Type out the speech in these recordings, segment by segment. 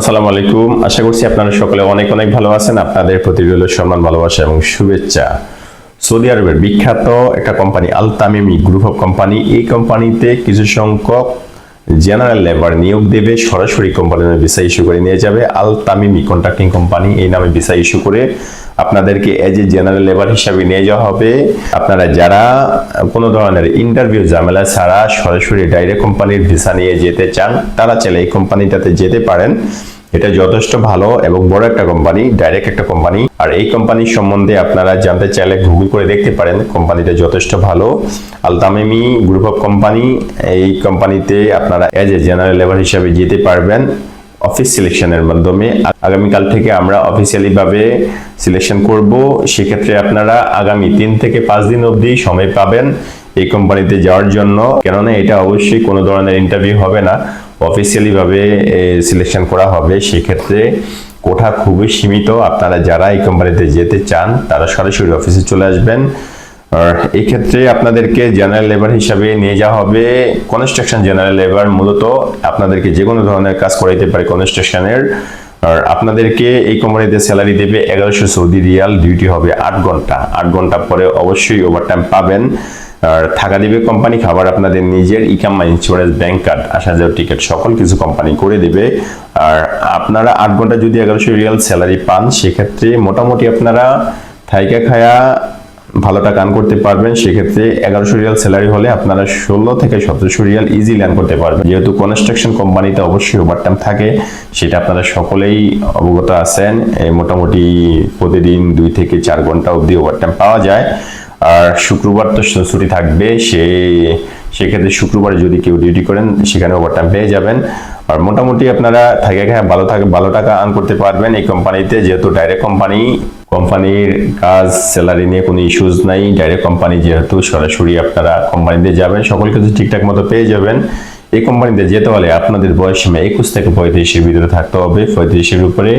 আসসালামু আলাইকুম। আশা করছি আপনারা সকলে অনেক অনেক ভালো আছেন। আপনাদের প্রতি রইল সম্মান, ভালোবাসা এবং শুভেচ্ছা। সৌদি আরবের বিখ্যাত একটা company Al Tamimi group of company. এই কোম্পানিতে কিছু সংখ্যক জেনারেল লেবার নিয়োগ দেবে, সরাসরি কোম্পানির ভিসা ইস্যু করে নিয়ে যাবে। আল তামিমি কন্ট্রাক্টিং কোম্পানি এই নামে ভিসা ইস্যু করে আপনাদেরকে এজ এ জেনারেল লেবার হিসাবে নিয়ে যাওয়া হবে। আপনারা যারা কোনো ধরনের ইন্টারভিউ ঝামেলা ছাড়া সরাসরি ডাইরেক্ট কোম্পানির ভিসা নিয়ে যেতে চান, তারা চাইলে এই কোম্পানিটাতে যেতে পারেন। এটা যথেষ্ট ভালো এবং বড় একটা কোম্পানি ডাইরেক্ট একটা কোম্পানি আর এই কোম্পানির সম্বন্ধে আপনারা জানতে চাইলে গুগল করে দেখতে পারেন কোম্পানিটা যথেষ্ট ভালো। আলতামিমি গ্রুপ অফ কোম্পানি এই কোম্পানিতে আপনারা এজ এ জেনারেল লেবার হিসাবে যেতে পারবেন অফিস সিলেকশনের মাধ্যমে। আগামীকাল থেকে আমরা অফিসিয়ালি ভাবে সিলেকশন করব। সেক্ষেত্রে আপনারা আগামী তিন থেকে পাঁচ দিন অবধি সময় পাবেন এই কোম্পানিতে যাওয়ার জন্য। কেননা এটা অবশ্যই কোনো ধরনের ইন্টারভিউ হবে না। অফিসিয়ালি ভাবে সিলেকশন করা হবে, সেক্ষেত্রে কোঠা খুবই সীমিত। আপনারা যারা এই কোম্পানিতে যেতে চান, তারা সরাসরি অফিসে চলে আসবেন। এই ক্ষেত্রে আপনাদেরকে জেনারেল লেবার হিসাবে নিয়ে যাওয়া হবে। কনস্ট্রাকশন জেনারেল লেবার মূলত আপনাদেরকে যে কোনো ধরনের কাজ করাইতে পারে কনস্ট্রাকশনের আর আপনাদেরকে এই কোম্পানিতে স্যালারি দেবে এগারোশো সৌদি রিয়াল ডিউটি হবে আট ঘণ্টা। আট ঘণ্টা পরে অবশ্যই ওভারটাইম পাবেন। আর থাকা দিবে কোম্পানি খাবার আপনাদের নিজের ইকামা ইন্স্যুরেন্স ব্যাংক কার্ড আসা যাওয়ার টিকিট সকল কিছু কোম্পানি করে দেবে। আর আপনারা আট ঘণ্টা যদি এগারোশো রিয়াল স্যালারি পান, সেক্ষেত্রে মোটামুটি আপনারা থাইকা খায়া ভালো টাকা আর্ন করতে পারবেন, সেক্ষেত্রে এগারোশো রিয়াল স্যালারি হলে আপনারা ষোলো থেকে সতেরোশো রিয়াল ইজি ল্যান্ড করতে পারবেন। যেহেতু কনস্ট্রাকশন কোম্পানিতে অবশ্যই ওভারটাইম থাকে, সেটা আপনারা সকলেই অবগত আছেন। মোটামুটি প্রতিদিন দুই থেকে চার ঘণ্টা অবধি ওভারটাইম পাওয়া যায়। আর শুক্রবার তো ছুটি থাকবে, সে সেক্ষেত্রে শুক্রবারে যদি কেউ ডিউটি করেন, সেখানে ওভারটাইম পেয়ে যাবেন। আর মোটামুটি আপনারা থাকে খায় ভালো থাকে, ভালো টাকা আর্ন করতে পারবেন এই কোম্পানিতে, যেহেতু ডাইরেক্ট কোম্পানি কোম্পানির কাজ স্যালারি নিয়ে কোনো ইস্যুজ নাই। ডাইরেক্ট কোম্পানি যেহেতু সরাসরি আপনারা কোম্পানিতে যাবেন, সকল কিছু ঠিকঠাক মতো পেয়ে যাবেন। এই কোম্পানিতে যেতে হলে আপনাদের বয়স সীমা একুশ থেকে পঁয়ত্রিশের ভিতরে থাকতে হবে। পঁয়ত্রিশের উপরে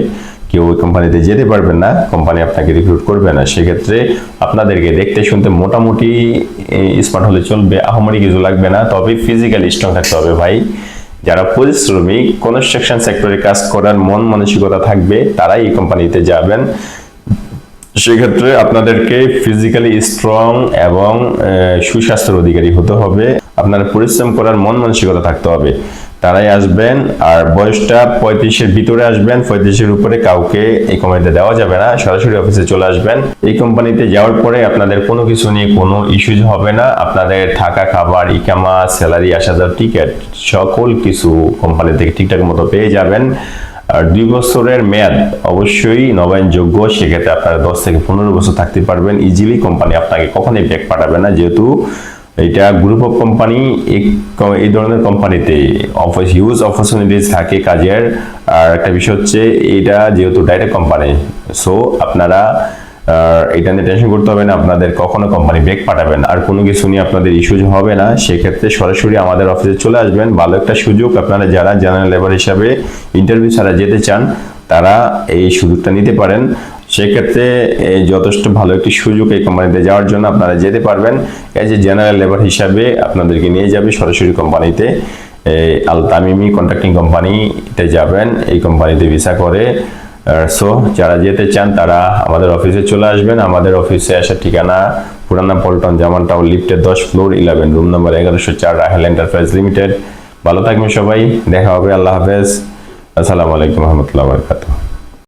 কেউ ওই কোম্পানিতে যেতে পারবেন না, কোম্পানি আপনাকে রিক্রুট করবে না। সেক্ষেত্রে আপনাদেরকে দেখতে শুনতে মোটামুটি স্মার্ট হলে চলবে, আহামরি কিছু লাগবে না। তবে ফিজিক্যালি স্ট্রং থাকতে হবে ভাই। যারা পরিশ্রমী কনস্ট্রাকশন সেক্টরে কাজ করার মন মানসিকতা থাকবে, তারাই এই কোম্পানিতে যাবেন। সেক্ষেত্রে আপনাদেরকে ফিজিক্যালি স্ট্রং এবং সুস্বাস্থ্যের অধিকারী হতে হবে। আপনার পরিশ্রম করার মন মানসিকতা থাকতে হবে। তারাই আসবেন আর বয়সটা পঁয়ত্রিশের ভিতরে আসবেন, পঁয়ত্রিশের উপরে কাউকে এই কোম্পানিতে দেওয়া যাবে না। সরাসরি অফিসে চলে আসবেন। এই কোম্পানিতে যাওয়ার পরে আপনাদের কোনো কিছু নিয়ে কোনো ইস্যুজ হবে না। আপনাদের থাকা খাবার, ইকামা স্যালারি আসা যাওয়ার টিকিট সকল কিছু কোম্পানি থেকে ঠিকঠাক মতো পেয়ে যাবেন। আর দুই বছরের মেয়াদ অবশ্যই নবায়নযোগ্য, সেক্ষেত্রে আপনারা দশ থেকে পনেরো বছর থাকতে পারবেন। ইজিলি কোম্পানি আপনাকে কখনোই ব্যাক পাঠাবে না। যেহেতু এটা গ্রুপ অফ কোম্পানি এই ধরনের কোম্পানিতে হিউজ অপরচুনিটিস থাকে কাজের। আর একটা বিষয় হচ্ছে, এটা যেহেতু ডাইরেক্ট কোম্পানি সো আপনারা এটা নিয়ে টেনশন করতে হবে না, আপনাদের কখনো কোম্পানি ব্রেক পাঠাবেন। আর কোনো কিছু নিয়ে আপনাদের ইস্যুজ হবে না, সেক্ষেত্রে সরাসরি আমাদের অফিসে চলে আসবেন। ভালো একটা সুযোগ আপনারা যারা জেনারেল লেবার হিসাবে ইন্টারভিউ ছাড়া যেতে চান, তারা এই সুযোগটা নিতে পারেন। সেক্ষেত্রে যথেষ্ট ভালো একটি সুযোগ এই কোম্পানিতে যাওয়ার জন্য আপনারা যেতে পারবেন। এজ এ জেনারেল লেবার হিসাবে আপনাদেরকে নিয়ে যাবে সরাসরি কোম্পানিতে। আল তামিমি কন্ট্রাক্টিং কোম্পানিতে যাবেন, এই কোম্পানিতে ভিসা করে। সো যারা যেতে চান তারা আমাদের অফিসে চলে আসবেন। আমাদের অফিসে আসার ঠিকানা পুরানা পল্টন জামান টাউন লিফটের দশ ফ্লোর ইলেভেন রুম নম্বর এগারোশো চার রাহেল এন্টারপ্রাইজ লিমিটেড ভালো থাকবেন সবাই, দেখা হবে, আল্লাহ হাফেজ। আসসালামু আলাইকুম, রহমতুল্লাহ, বরকাতুহ।